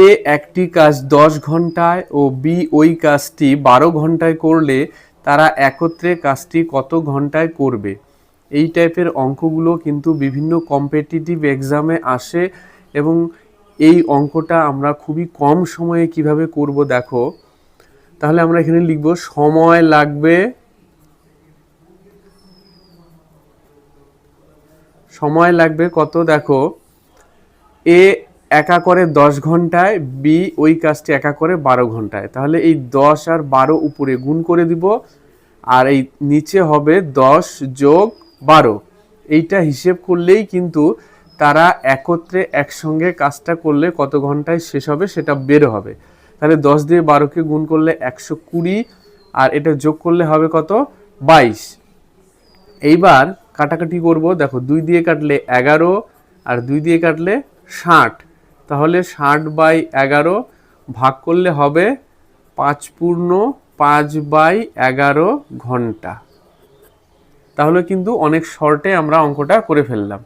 এ একটি কাজ দশ ঘন্টায় ও বি ওই কাজটি বারো ঘন্টায় করলে তারা একত্রে কাজটি কত ঘন্টায় করবে? এই টাইপের অঙ্কগুলো কিন্তু বিভিন্ন কম্পিটিটিভ এক্সামে আসে এবং এই অঙ্কটা আমরা খুবই কম সময়ে কীভাবে করব দেখো। তাহলে আমরা এখানে লিখব, সময় লাগবে সময় লাগবে কত দেখো? এ একা করে দশ ঘন্টায় বি ওই কাজটি একা করে বারো ঘন্টায়। তাহলে এই দশ আর বারো উপরে গুণ করে দিব, আর এই নিচে হবে দশ যোগ বারো। এইটা হিসেব করলেই কিন্তু তারা একত্রে একসঙ্গে কাজটা করলে কত ঘন্টায় শেষ হবে সেটা বের হবে। তাহলে দশ দিয়ে বারোকে গুণ করলে একশো কুড়ি, আর এটা যোগ করলে হবে কত? বাইশ। এইবার কাটাকাটি করব, দেখো দুই দিয়ে কাটলে এগারো, আর দুই দিয়ে কাটলে ষাট। তাহলে ষাট বাই এগারো ভাগ করলে হবে পাঁচ পূর্ণ পাঁচ বাই এগারো ঘণ্টা। তাহলে কিন্তু অনেক শর্টে আমরা অঙ্কটা করে ফেললাম।